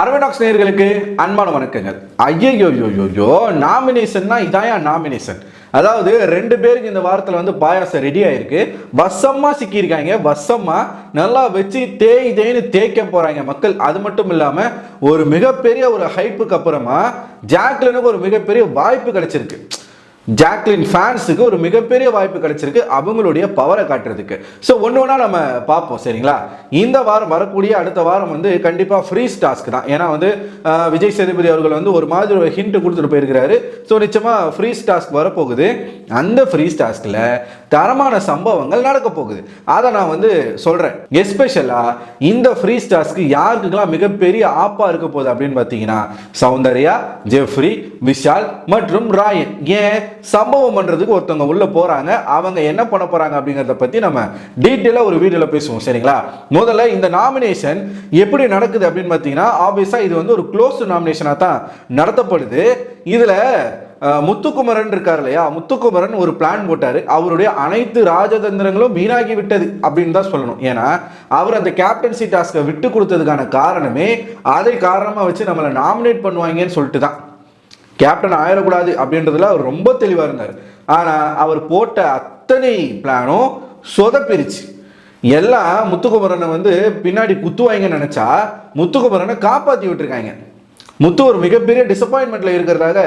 அரவிடாக்ஸ் நேர்களுக்கு அன்பான வணக்கங்கள். ஐயோ யோயோ நாமினேஷன்னா இதாயா நாமினேஷன் அதாவது ரெண்டு பேருக்கு இந்த வாரத்தில் வந்து பாயாசம் ரெடி ஆயிருக்கு. வசமாக சிக்கியிருக்காங்க. வசமா நல்லா வச்சு தேய் தேய்னு தேய்க்க போகிறாங்க மக்கள். அது மட்டும் இல்லாமல் ஒரு மிகப்பெரிய ஒரு ஹைப்புக்கு அப்புறமா ஜாக்லனுக்கு ஒரு மிகப்பெரிய வாய்ப்பு கிடைச்சிருக்கு. ஜாக்லின் ஃபேன்ஸுக்கு ஒரு மிகப்பெரிய வாய்ப்பு கிடைச்சிருக்கு. அவங்களுடைய பவரை காட்டுறதுக்கு. ஸோ ஒன்று ஒன்றா நம்ம பார்ப்போம் சரிங்களா? இந்த வாரம் வரக்கூடிய அடுத்த வாரம் வந்து கண்டிப்பாக ஃப்ரீஸ் டாஸ்க் தான். ஏன்னா வந்து விஜய் சேதுபதி அவர்கள் வந்து ஒரு மாதிரி ஒரு ஹிண்ட் கொடுத்துட்டு போயிருக்கிறாரு. ஸோ நிச்சயமாக ஃப்ரீஸ் டாஸ்க் வரப்போகுது. அந்த ஃப்ரீஸ் டாஸ்கில் தரமான சம்பவங்கள் நடக்க போகுது. அதை நான் வந்து சொல்கிறேன் எஸ்பெஷலாக இந்த ஃப்ரீஸ் டாஸ்க்கு யாருக்குலாம் மிகப்பெரிய ஆப்பாக இருக்க போகுது அப்படின்னு பார்த்தீங்கன்னா சௌந்தர்யா ஜெஃப்ரி விஷால் மற்றும் ராயன். ஏன்? சம்பவம் பண்ணுறதுக்கு ஒருத்தவங்க உள்ளே போகிறாங்க அவங்க என்ன பண்ண போகிறாங்க அப்படிங்கிறத பற்றி நம்ம டீட்டெயிலாக ஒரு வீடியோவில் பேசுவோம். சரிங்களா? முதல்ல இந்த நாமினேஷன் எப்படி நடக்குது அப்படின்னு பார்த்தீங்கன்னா ஆப்வியஸாக இது வந்து ஒரு க்ளோஸ் நாமினேஷனாக தான் நடத்தப்படுது. இதில் முத்துக்குமரன் இருக்கார் இல்லையா? முத்துக்குமரன் ஒரு பிளான் போட்டார். அவருடைய அனைத்து ராஜதந்திரங்களும் வீணாகி விட்டது அப்படின்னு தான் சொல்லணும். ஏன்னா அவர் அந்த கேப்டன்சி டாஸ்க்கை விட்டு கொடுத்ததுக்கான காரணமே அதை காரணமாக வச்சு நம்மளை நாமினேட் பண்ணுவாங்கன்னு சொல்லிட்டு தான் கேப்டன் ஆயிடக்கூடாது அப்படின்றதுல அவர் ரொம்ப தெளிவாக இருந்தார். ஆனால் அவர் போட்ட அத்தனை பிளானும் சொதப்பிருச்சு. எல்லாம் முத்துக்குமரனை வந்து பின்னாடி குத்துவாங்கன்னு நினச்சா முத்துக்குமரனை காப்பாற்றி விட்டுருக்காங்க முத்து ஒரு மிகப்பெரிய டிசப்பாயின்மெண்ட்ல இருக்கிறதாக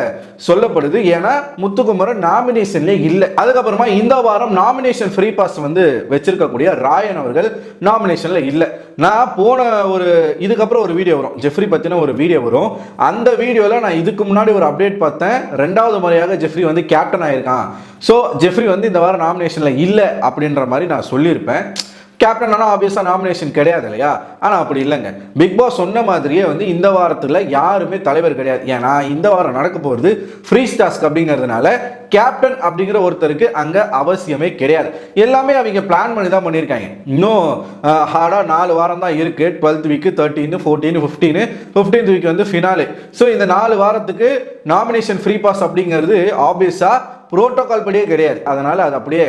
சொல்லப்படுது. ஏன்னா முத்துக்குமரன் நாமினேஷன்லேயே இல்லை. அதுக்கப்புறமா இந்த வாரம் நாமினேஷன் ஃப்ரீ பாஸ் வந்து வச்சிருக்கக்கூடிய ராயன் அவர்கள் நாமினேஷன்ல இல்லை. நான் போன ஒரு இதுக்கப்புறம் ஒரு வீடியோ வரும். ஜெஃப்ரி பத்தின ஒரு வீடியோ வரும். அந்த வீடியோவில் நான் இதுக்கு முன்னாடி ஒரு அப்டேட் பார்த்தேன். ரெண்டாவது முறையாக ஜெஃப்ரி வந்து கேப்டன் ஆயிருக்கான். ஸோ ஜெஃப்ரி வந்து இந்த வாரம் நாமினேஷன்ல இல்லை அப்படின்ற மாதிரி நான் சொல்லியிருப்பேன். கேப்டன் ஆனால் ஆப்வியஸாக நாமினேஷன் கிடையாது இல்லையா ஆனால் அப்படி இல்லைங்க. பிக் பாஸ் சொன்ன மாதிரியே வந்து இந்த வாரத்தில் யாருமே தலைவர் கிடையாது. ஏன்னா இந்த வாரம் நடக்க போகிறது ஃப்ரீ டாஸ்க் அப்படிங்கிறதுனால கேப்டன் அப்படிங்கிற ஒருத்தருக்கு அங்கே அவசியமே கிடையாது. எல்லாமே அவங்க பிளான் பண்ணி தான் பண்ணியிருக்காங்க. இன்னும் ஹார்டாக நாலு வாரம் தான் இருக்குது twelfth week thirteen fourteen fifteen fifteenth week வந்து ஃபினாலே ஸோ இந்த நாலு வாரத்துக்கு நாமினேஷன் ஃப்ரீ பாஸ் அப்படிங்கிறது ஆப்வியஸாக புரோட்டோகால் படியே கிடையாது. அதனால் அது அப்படியே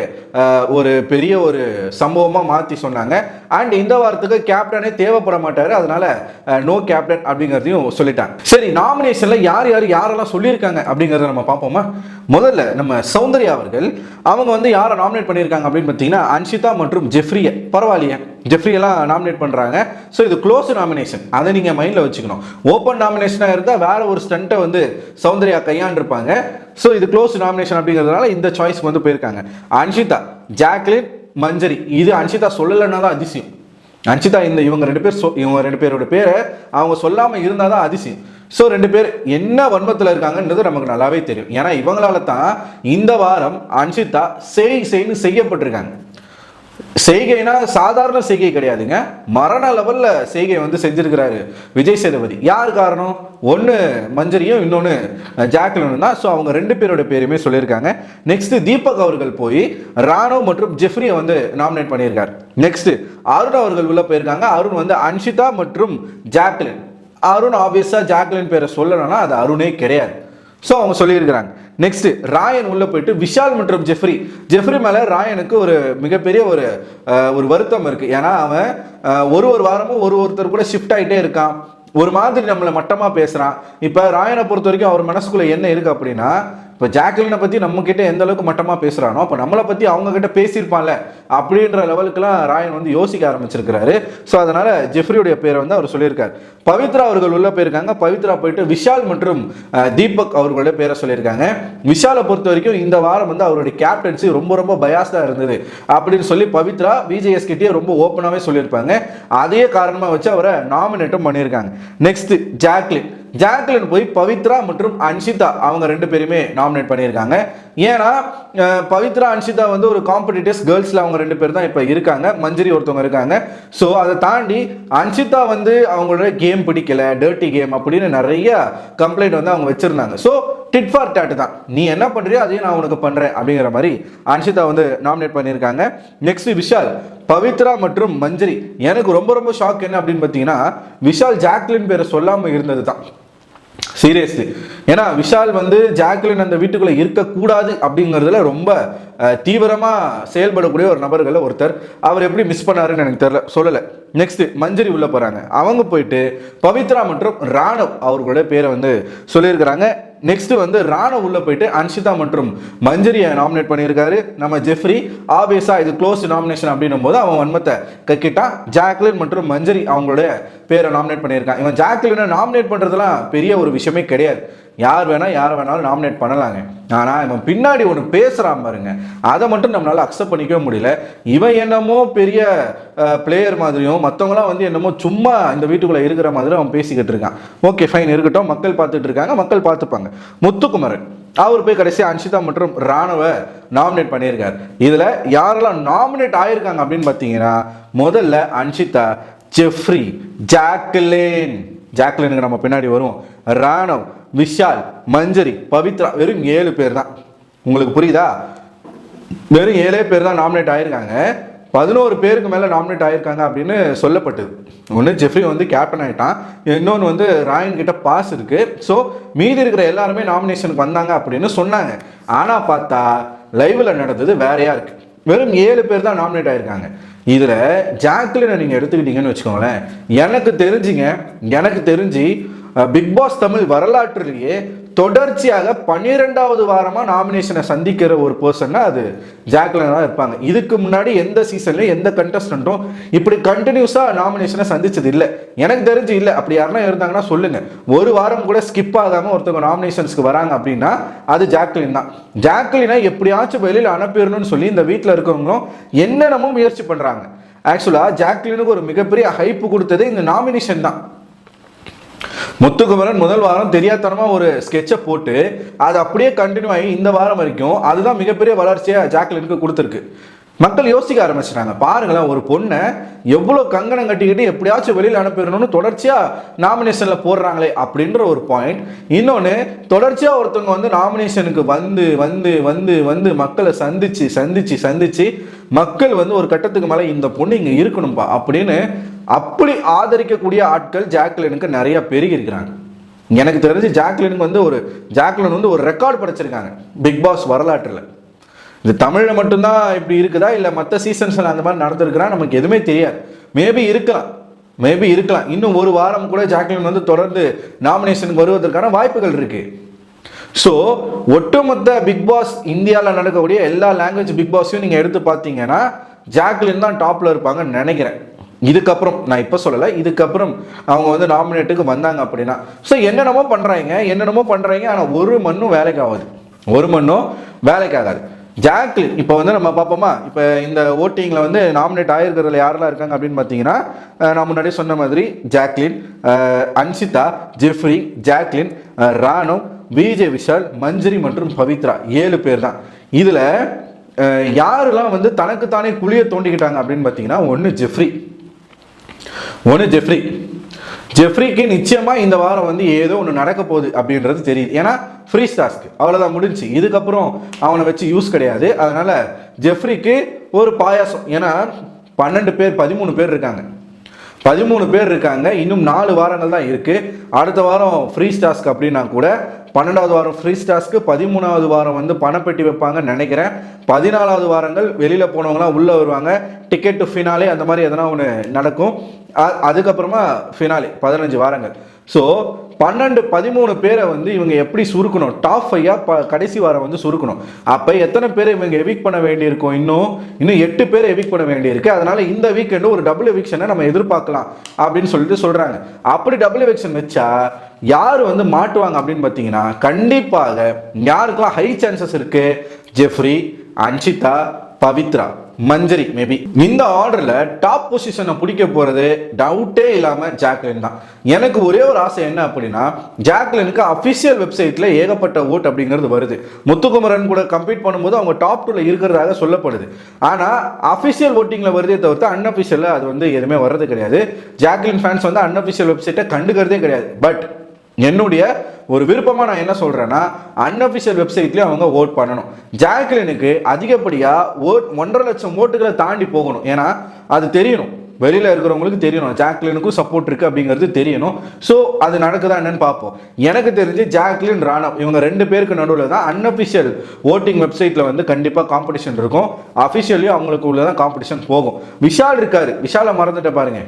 ஒரு பெரிய ஒரு சம்பவமாக மாற்றி சொன்னாங்க. அண்ட் இந்த வாரத்துக்கு கேப்டனே தேவைப்பட மாட்டார். அதனால் நோ கேப்டன் அப்படிங்கிறதையும் சொல்லிட்டாங்க. சரி நாமினேஷனில் யார் யார் யாரெல்லாம் சொல்லியிருக்காங்க அப்படிங்கிறத நம்ம பார்ப்போமா? முதல்ல நம்ம சௌந்தர்யா அவர்கள் அவங்க வந்து யாரை நாமினேட் பண்ணியிருக்காங்க அப்படின்னு பார்த்தீங்கன்னா அன்ஷிதா மற்றும் ஜெஃப்ரியை. பரவாயில்லையே. ஜெஃப்ரியெல்லாம் நாமினேட் பண்ணுறாங்க ஸோ இது க்ளோஸ் நாமினேஷன் அதை நீங்கள் மைண்டில் வச்சுக்கணும். ஓப்பன் நாமினேஷனாக இருந்தால் வேறு ஒரு ஸ்டண்ட்டை வந்து சௌந்தர்யா கையாண்டிருப்பாங்க. ஸோ இது க்ளோஸ் நாமினேஷன் அப்படிங்கிறதுனால இந்த சாய்ஸ்க்கு வந்து போயிருக்காங்க. அன்ஷிதா ஜாக்லின் மஞ்சரி. இது அன்ஷிதா சொல்லலைன்னா தான் அதிசயம். அன்ஷிதா இந்த இவங்க ரெண்டு பேர் சொ- இவங்க ரெண்டு பேரோட பேரை அவங்க சொல்லாமல் இருந்தால் தான் அதிசயம். ஸோ ரெண்டு பேர் என்ன வன்மத்தில் இருக்காங்கன்றது நமக்கு நல்லாவே தெரியும். ஏன்னா இவங்களால தான் இந்த வாரம் அன்ஷிதா செய் செய்னு செய்யப்பட்டிருக்காங்க. செய்கைனா சாதாரண செய்கை கிடையாதுங்க. மரண லெவலில் செய்கை வந்து செஞ்சிருக்கிறாரு விஜய் சேதுபதி. யார் காரணம்? ஒன்று மஞ்சரியும் இன்னொன்று ஜாக்லினும் தான். ஸோ அவங்க ரெண்டு பேரோட பேருமே சொல்லியிருக்காங்க. நெக்ஸ்ட் தீபக் அவர்கள் போய் ராணோ மற்றும் ஜெஃப்ரியை வந்து நாமினேட் பண்ணியிருக்காரு. நெக்ஸ்ட் அருண் அவர்கள் உள்ள போயிருக்காங்க. அருண் வந்து அன்ஷிதா மற்றும் ஜாக்லின். அருண் ஆப்வியஸாக ஜாக்லின் பேரை சொல்லணும்னா அது அருணே கிடையாது. ஸோ அவங்க சொல்லியிருக்கிறாங்க. நெக்ஸ்ட் ராயன் உள்ள போயிட்டு விஷால் மற்றும் ஜெஃப்ரி. ஜெஃப்ரி மேலே ராயனுக்கு ஒரு மிகப்பெரிய ஒரு ஒரு வருத்தம் இருக்கு. ஏன்னா அவன் ஒரு ஒரு வாரமும் ஒரு ஒருத்தர் கூட ஷிஃப்ட் ஆகிட்டே இருக்கான். ஒரு மாதிரி நம்மளை மட்டமாக பேசுகிறான் இப்போ ராயனை பொறுத்த வரைக்கும் அவர் மனசுக்குள்ளே என்ன இருக்குது அப்படின்னா இப்போ ஜாக்லினை பற்றி நம்மக்கிட்ட எந்த அளவுக்கு மட்டமாக பேசுகிறானோ அப்போ நம்மளை பற்றி அவங்க கிட்ட பேசியிருப்பான்ல அப்படின்ற லெவலுக்குலாம் ராயன் வந்து யோசிக்க ஆரம்பிச்சிருக்கிறாரு. ஸோ அதனால் ஜெஃப்ரியுடைய பேரை வந்து அவர் சொல்லியிருக்கார். பவித்ரா அவர்கள் உள்ள போயிருக்காங்க. பவித்ரா போயிட்டு விஷால் மற்றும் தீபக் அவர்களுடைய பேரை சொல்லியிருக்காங்க. விஷாலை பொறுத்த வரைக்கும் இந்த வாரம் வந்து அவருடைய கேப்டன்சி ரொம்ப ரொம்ப பயாஸ்டாக இருந்தது. அப்படின்னு சொல்லி பவித்ரா பிஜேஎஸ் கிட்டே ரொம்ப ஓப்பனாகவே சொல்லியிருப்பாங்க. அதே காரணமாக வச்சு அவரை நாமினேட்டும் பண்ணியிருக்காங்க. Next Jacqueline. ஜாக்லின் போய் பவித்ரா மற்றும் அன்ஷிதா அவங்க ரெண்டு பேருமே நாமினேட் பண்ணியிருக்காங்க. ஏன்னா பவித்ரா அன்ஷிதா வந்து ஒரு காம்படிட்டர்ஸ் கேர்ள்ஸில் அவங்க ரெண்டு பேர் தான் இப்போ இருக்காங்க. மஞ்சரி ஒருத்தவங்க இருக்காங்க. ஸோ அதை தாண்டி அன்ஷிதா வந்து அவங்களோட கேம் பிடிக்கல டர்ட்டி கேம் அப்படின்னு நிறைய கம்ப்ளைண்ட் வந்து அவங்க வச்சுருந்தாங்க. ஸோ டிட் ஃபார் டேட் தான். நீ என்ன பண்ணுறியோ அதையும் நான் உனக்கு பண்ணுறேன் அப்படிங்கிற மாதிரி அன்ஷிதா வந்து நாமினேட் பண்ணியிருக்காங்க. நெக்ஸ்ட் விஷால். பவித்ரா மற்றும் மஞ்சரி. எனக்கு ரொம்ப ரொம்ப ஷாக் என்ன அப்படின்னு பார்த்தீங்கன்னா விஷால் ஜாக்லின் பேரை சொல்லாமல் இருந்தது தான் சீரியஸ்லி ஏன்னா விஷால் வந்து ஜாக்லின் அந்த வீட்டுக்குள்ளே இருக்கக்கூடாது அப்படிங்கிறதுல ரொம்ப தீவிரமாக செயல்படக்கூடிய ஒரு நபர்களை ஒருத்தர். அவர் எப்படி மிஸ் பண்ணாருன்னு எனக்கு தெரில சொல்லலை. நெக்ஸ்ட் மஞ்சரி உள்ளே போகிறாங்க அவங்க போயிட்டு பவித்ரா மற்றும் ராணவ் அவர்களுடைய பேரை வந்து சொல்லியிருக்கிறாங்க. நெக்ஸ்ட் வந்து ராணவ் உள்ள போயிட்டு அன்ஷிதா மற்றும் மஞ்சரியை நாமினேட் பண்ணியிருக்காரு. நம்ம ஜெஃப்ரி ஆபியஸா இது க்ளோஸ் நாமினேஷன் அப்படின்னும் போது அவன் வன்மத்தை கக்கிட்டான் ஜாக்லின் மற்றும் மஞ்சரி அவங்களுடைய பேரை நாமினேட் பண்ணியிருக்கான் இவன் ஜாக்லினை நாமினேட் பண்றதுலாம் பெரிய ஒரு விஷயமே கிடையாது. யார் வேணால் யாரை வேணாலும் நாமினேட் பண்ணலாங்க. ஆனால் இவன் பின்னாடி ஒன்று பேசுகிறான் பாருங்க. அதை மட்டும் நம்மளால் அக்செப்ட் பண்ணிக்கவே முடியல. இவன் என்னமோ பெரிய பிளேயர் மாதிரியும் மற்றவங்களாம் வந்து என்னமோ சும்மா இந்த வீட்டுக்குள்ளே இருக்கிற மாதிரி அவன் பேசிக்கிட்டு இருக்கான். ஓகே ஃபைன் இருக்கட்டும். மக்கள் பார்த்துட்டு இருக்காங்க. மக்கள் பார்த்துப்பாங்க. முத்துக்குமரன் அவர் போய் கடைசி அன்ஷிதா மற்றும் ராணுவ நாமினேட் பண்ணியிருக்கார். இதில் யாரெல்லாம் நாமினேட் ஆயிருக்காங்க அப்படின்னு பார்த்தீங்கன்னா முதல்ல அன்ஷிதா ஜெஃப்ரி ஜாக்லின் ஜாக்லினுக்கு நம்ம பின்னாடி வருவோம். ராணவ் விஷால் மஞ்சரி பவித்ரா வெறும் ஏழு பேர் தான் உங்களுக்கு புரியுதா? வெறும் ஏழே பேர் தான் நாமினேட் ஆயிருக்காங்க. பதினோரு பேருக்கு மேலே நாமினேட் ஆயிருக்காங்க அப்படின்னு சொல்லப்பட்டது. ஒன்று ஜெஃப்ரி வந்து கேப்டன் ஆயிட்டான். இன்னொன்று வந்து ராயன் கிட்ட பாஸ் இருக்கு. ஸோ மீதி இருக்கிற எல்லாருமே நாமினேஷனுக்கு வந்தாங்க அப்படின்னு சொன்னாங்க. ஆனால் பார்த்தா லைவில் நடந்தது வேறையா இருக்கு. வெறும் ஏழு பேர் தான் நாமினேட் ஆயிருக்காங்க. இதில் ஜாக்லினை நீங்கள் எடுத்துக்கிட்டீங்கன்னு வச்சுக்கோங்களேன். எனக்கு தெரிஞ்சுங்க எனக்கு தெரிஞ்சு பிக் பாஸ் தமிழ் வரலாற்றுலேயே தொடர்ச்சியாக பன்னிரெண்டாவது வாரமாக நாமினேஷனை சந்திக்கிற ஒரு பர்சன்னா அது ஜாக்லின் தான் இருப்பாங்க. இதுக்கு முன்னாடி எந்த சீசன்லையும் எந்த கண்டஸ்டண்ட்டும் இப்படி கண்டினியூஸாக நாமினேஷனை சந்திச்சது இல்லை. எனக்கு தெரிஞ்சு இல்லை. அப்படி யாருன்னா இருந்தாங்கன்னா சொல்லுங்க. ஒரு வாரம் கூட ஸ்கிப் ஆகாமல் ஒருத்தவங்க நாமினேஷன்ஸ்க்கு வராங்க அப்படின்னா அது ஜாக்லின் தான் ஜாக்லினை எப்படியாச்சும் வெளியில் அனுப்பிடணும்னு சொல்லி இந்த வீட்டில் இருக்கவங்களும் என்னென்னமோ முயற்சி பண்ணுறாங்க ஆக்சுவலாக ஜாக்லினுக்கு ஒரு மிகப்பெரிய ஹைப்பு கொடுத்தது இந்த நாமினேஷன் தான். முத்துக்குமரன் முதல் வாரம் தெரியாதனமா ஒரு ஸ்கெட்சை போட்டு அது அப்படியே கண்டினியூ ஆகி இந்த வாரம் வரைக்கும் அதுதான் மிகப்பெரிய வளர்ச்சியாக ஜாக்லினுக்கு கொடுத்துருக்கு. மக்கள் யோசிக்க ஆரம்பிச்சிட்டாங்க. பாருங்களேன் ஒரு பொண்ணை எவ்வளோ கங்கணம் கட்டிக்கிட்டு எப்படியாச்சும் வெளியில் அனுப்பிடணும்னு தொடர்ச்சியாக நாமினேஷனில் போடுறாங்களே அப்படின்ற ஒரு பாயிண்ட் இன்னொன்று தொடர்ச்சியாக ஒருத்தவங்க வந்து நாமினேஷனுக்கு வந்து வந்து வந்து வந்து மக்களை சந்திச்சு சந்திச்சு சந்திச்சு மக்கள் வந்து ஒரு கட்டத்துக்கு மேலே இந்த பொண்ணு இங்கே இருக்கணும்பா அப்படின்னு அப்படி ஆதரிக்கக்கூடிய ஆட்கள் ஜாக்லினுக்கு நிறைய பெருகி இருக்கிறாங்க எனக்கு தெரிஞ்சு ஜாக்லினுக்கு வந்து ஒரு ஜாக்லின் வந்து ஒரு ரெக்கார்ட் படைச்சிருக்காங்க பிக் பாஸ் வரலாற்றில். இது தமிழில் மட்டும்தான் இப்படி இருக்குதா? இல்லை மற்ற சீசன்ஸில் அந்த மாதிரி நடந்திருக்கிறா நமக்கு எதுவுமே தெரியாது. மேபி இருக்கலாம். மேபி இருக்கலாம். இன்னும் ஒரு வாரம் கூட ஜாக்லின் வந்து தொடர்ந்து நாமினேஷனுக்கு வருவதற்கான வாய்ப்புகள் இருக்கு. ஸோ ஒட்டுமொத்த பிக் பாஸ் இந்தியாவில் நடக்கக்கூடிய எல்லா லாங்குவேஜ் பிக் பாஸையும் நீங்கள் எடுத்து பார்த்தீங்கன்னா ஜாக்லின் தான் டாப்பில் இருப்பாங்கன்னு நினைக்கிறேன். இதுக்கப்புறம் நான் இப்போ சொல்லலை இதுக்கப்புறம் அவங்க வந்து நாமினேட்டுக்கு வந்தாங்க அப்படின்னா ஸோ என்னென்னமோ பண்ணுறாங்க என்னென்னமோ பண்ணுறாங்க ஆனால் ஒரு மண்ணும் வேலைக்கு ஆகாது. ஒரு மண்ணும் வேலைக்கு ஆகாது. ஜாக்லின் இப்போ வந்து நம்ம பார்ப்போமா? இப்போ இந்த ஓட்டிங்கில் வந்து நாமினேட் ஆகிருக்கிறதுல யாரெல்லாம் இருக்காங்க அப்படின்னு பார்த்தீங்கன்னா நான் முன்னாடியே சொன்ன மாதிரி ஜாக்லின் அன்சிதா ஜெஃப்ரி ஜாக்லின் ராணு விஜய் விஷால் மஞ்சரி மற்றும் பவித்ரா ஏழு பேர் தான். இதில் யாரெல்லாம் வந்து தனக்குத்தானே குழியை தோண்டிக்கிட்டாங்க அப்படின்னு பார்த்தீங்கன்னா ஒன்று ஜெஃப்ரி ஒன்று ஜெஃப்ரி. ஜெஃப்ரிக்கு நிச்சயமாக இந்த வாரம் வந்து ஏதோ ஒன்று நடக்க போகுது அப்படின்றது தெரியுது. ஏன்னா ஃப்ரீ டாஸ்க் அவ்வளோதான் முடிஞ்சு இதுக்கப்புறம் அவனை வச்சு யூஸ் கிடையாது. அதனால் ஜெஃப்ரிக்கு ஒரு பாயாசம். ஏன்னா பன்னெண்டு பேர் பதிமூணு பேர் இருக்காங்க. பதிமூணு பேர் இருக்காங்க. இன்னும் நாலு வாரங்கள் தான் இருக்குது அடுத்த வாரம் ஃப்ரீ ஸ்டாஸ்க் அப்படின்னா கூட பன்னெண்டாவது வாரம் ஃப்ரீ ஸ்டாஸ்க்கு பதிமூணாவது வாரம் வந்து பணப்பெட்டி வைப்பாங்கன்னு நினைக்கிறேன். பதினாலாவது வாரங்கள் வெளியில் போனவங்களாம் உள்ளே வருவாங்க. டிக்கெட் டு ஃபினாலே அந்த மாதிரி எதனா ஒன்று நடக்கும். அதுக்கப்புறமா ஃபினாலே பதினஞ்சு வாரங்கள். ஸோ பன்னெண்டு பதிமூணு பேரை வந்து இவங்க எப்படி சுருக்கணும்? டாப் ஃபைவா ப கடைசி வாரம் வந்து சுருக்கணும். அப்போ எத்தனை பேர் இவங்க எவிக் பண்ண வேண்டியிருக்கும்? இன்னும் இன்னும் எட்டு பேரை எவிக் பண்ண வேண்டியிருக்கு. அதனால் இந்த வீக்கெண்டு ஒரு டபுள் எவிக்ஷனை நம்ம எதிர்பார்க்கலாம் அப்படின்னு சொல்லிட்டு சொல்கிறாங்க அப்படி டபுள் எவிக்ஷன் வச்சா யார் வந்து மாட்டுவாங்க அப்படின்னு பார்த்தீங்கன்னா கண்டிப்பாக யாருக்கெல்லாம் ஹை சான்சஸ் இருக்குது ஜெஃப்ரி அன்ஷிதா பவித்ரா. மஞ்சரி மேபி இந்த ஆர்டர்ல டாப் பொசிஷனை பிடிக்க போறது டவுட்டே இல்லாம ஜாக்லின் தான். எனக்கு ஒரே ஒரு ஆசை என்ன அப்படின்னா ஜாக்லினுக்கு அபிஷியல் வெப்சைட்ல ஏகப்பட்ட ஓட் அப்படிங்கிறது வருது. முத்துக்குமரன் கூட கம்ப்ளீட் பண்ணும்போது அவங்க டாப் டூல இருக்கிறதாக சொல்லப்படுது. ஆனா அபிஷியல் ஓட்டிங்ல வருதே தவிர்த்து அன்அபிஷியல்ல அது வந்து எதுவுமே வர்றது கிடையாது. ஜாக்லின் ஃபேன்ஸ் வந்து அன்அபிஷியல் வெப்சைட்டை கண்டுக்கிறதே கிடையாது. பட் என்னுடைய ஒரு விருப்பமாக நான் என்ன சொல்கிறேன்னா அன்அஃபிஷியல் வெப்சைட்லேயும் அவங்க ஓட் பண்ணணும். ஜாக்லினுக்கு அதிகப்படியாக ஓட் ஒன்றரை லட்சம் ஓட்டுகளை தாண்டி போகணும். ஏன்னா அது தெரியணும். வெளியில் இருக்கிறவங்களுக்கு தெரியணும். ஜாக்லினுக்கும் சப்போர்ட் இருக்குது அப்படிங்கிறது தெரியணும். ஸோ அது நடக்குதா என்னன்னு பார்ப்போம். எனக்கு தெரிஞ்சு ஜாக்லின் ராணம் இவங்க ரெண்டு பேருக்கு நடுவில் தான் அன்அஃபிஷியல் ஓட்டிங் வெப்சைட்டில் வந்து கண்டிப்பாக காம்படிஷன் இருக்கும். அஃபிஷியலியும் அவங்களுக்கு உள்ள தான் காம்படிஷன் போகும். விஷால் இருக்காரு. விஷாலை மறந்துட்டு பாருங்க.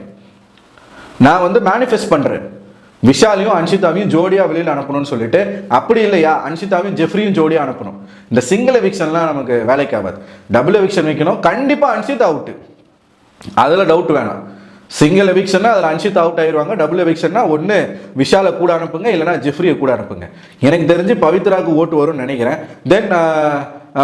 நான் வந்து மேனிஃபெஸ்ட் பண்ணுறேன் விஷாலையும் அன்ஷிதாவையும் ஜோடியாக வெளியில் அனுப்பணும்னு சொல்லிட்டு அப்படி இல்லையா? அன்ஷிதாவையும் ஜெஃப்ரியும் ஜோடியாக அனுப்பணும். இந்த சிங்கிள் எவிக்ஷன்லாம் நமக்கு வேலைக்கு ஆகாது. டபுள் எவிக்ஷன் வைக்கணும். கண்டிப்பாக அன்ஷித் அவுட்டு அதில் டவுட் வேணாம். சிங்கிள் எவிக்ஷன்னா அதில் அன்ஷித் அவுட் ஆயிடுவாங்க டபுள் எவிக்ஷன்னா ஒன்று விஷாலை கூட அனுப்புங்க இல்லைனா ஜெஃப்ரியை கூட அனுப்புங்க. எனக்கு தெரிஞ்சு பவித்ராவுக்கு ஓட்டு வரும்னு நினைக்கிறேன். தென்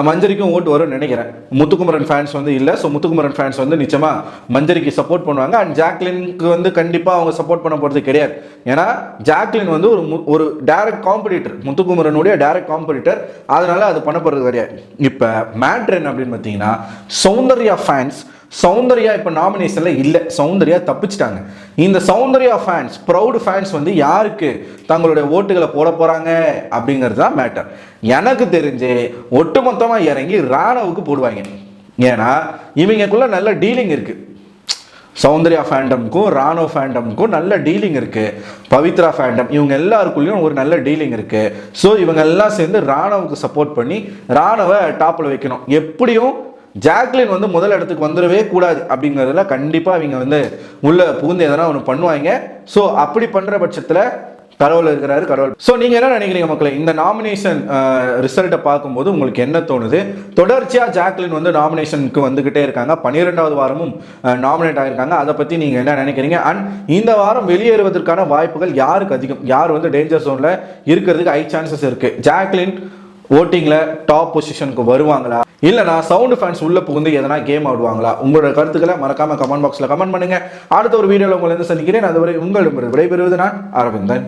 மஞ்சரிக்கும் ஓட்டு வரும்னு நினைக்கிறேன். முத்துக்குமரன் ஃபேன்ஸ் வந்து இல்லை. ஸோ முத்துக்குமரன் ஃபேன்ஸ் வந்து நிச்சயமாக மஞ்சரிக்கு சப்போர்ட் பண்ணுவாங்க. அண்ட் ஜாக்லினுக்கு வந்து கண்டிப்பாக அவங்க சப்போர்ட் பண்ண போகிறது கிடையாது. ஏன்னா ஜாக்லின் வந்து ஒரு மு- ஒரு டைரக்ட் காம்படிட்டர் முத்துக்குமரனுடைய டைரக்ட் காம்படிட்டர் அதனால அது பண்ண போகிறது கிடையாது. இப்போ மேட்ரு என்ன அப்படின்னு பார்த்தீங்கன்னா சௌந்தர்யா ஃபேன்ஸ் சௌந்தர்யா இப்போ நாமினேஷனில் இல்லை. சௌந்தர்யா தப்பிச்சிட்டாங்க. இந்த சௌந்தர்யா ஃபேன்ஸ் ப்ரௌடு ஃபேன்ஸ் வந்து யாருக்கு தங்களுடைய ஓட்டுகளை போட போகிறாங்க அப்படிங்கிறது தான் மேட்டர் எனக்கு தெரிஞ்சு ஒட்டுமொத்தமாக இறங்கி ராணவுக்கு போடுவாங்க. ஏன்னா இவங்களுக்குள்ள நல்ல டீலிங் இருக்குது சௌந்தர்யா ஃபேண்டம்க்கும் ராணோ ஃபேண்டம்க்கும் நல்ல டீலிங் இருக்குது பவித்ரா ஃபேண்டம் இவங்க எல்லாருக்குள்ளேயும் ஒரு நல்ல டீலிங் இருக்குது ஸோ இவங்க எல்லாம் சேர்ந்து ராணவுக்கு சப்போர்ட் பண்ணி ராணவை டாப்பில் வைக்கணும். எப்படியும் ஜாக்லின் வந்து முதல் இடத்துக்கு வந்துடவே கூடாது அப்படிங்கிறதுல கண்டிப்பாக அவங்க வந்து உள்ள புகுந்து எதனா ஒன்று பண்ணுவாங்க. ஸோ அப்படி பண்ணுற பட்சத்தில் கடவுள் இருக்கிறாரு கடவுள். ஸோ நீங்கள் என்ன நினைக்கிறீங்க மக்களை? இந்த நாமினேஷன் ரிசல்ட்டை பார்க்கும்போது உங்களுக்கு என்ன தோணுது? தொடர்ச்சியாக ஜாக்லின் வந்து நாமினேஷனுக்கு வந்துக்கிட்டே இருக்காங்க. பன்னிரெண்டாவது வாரமும் நாமினேட் ஆகியிருக்காங்க. அதை பற்றி நீங்கள் என்ன நினைக்கிறீங்க? அண்ட் இந்த வாரம் வெளியேறுவதற்கான வாய்ப்புகள் யாருக்கு அதிகம்? யார் வந்து டேஞ்சர் ஜோனில் இருக்கிறதுக்கு ஹை சான்சஸ் இருக்குது ஜாக்லின் ஓட்டிங்கில் டாப் பொசிஷனுக்கு வருவாங்களா? இல்லைனா சவுண்டு ஃபேன்ஸ் உள்ள புகுந்து எதனா கேம் ஆடுவாங்களா? உங்களோட கருத்துக்களை மறக்காம கமெண்ட் பாக்ஸில் கமெண்ட் பண்ணுங்க. அடுத்த ஒரு வீடியோவில் உங்களை வந்து சந்திக்கிறேன். அதுவரை உங்களிடம் விடைபெறுவது நான் அரவிந்தன்.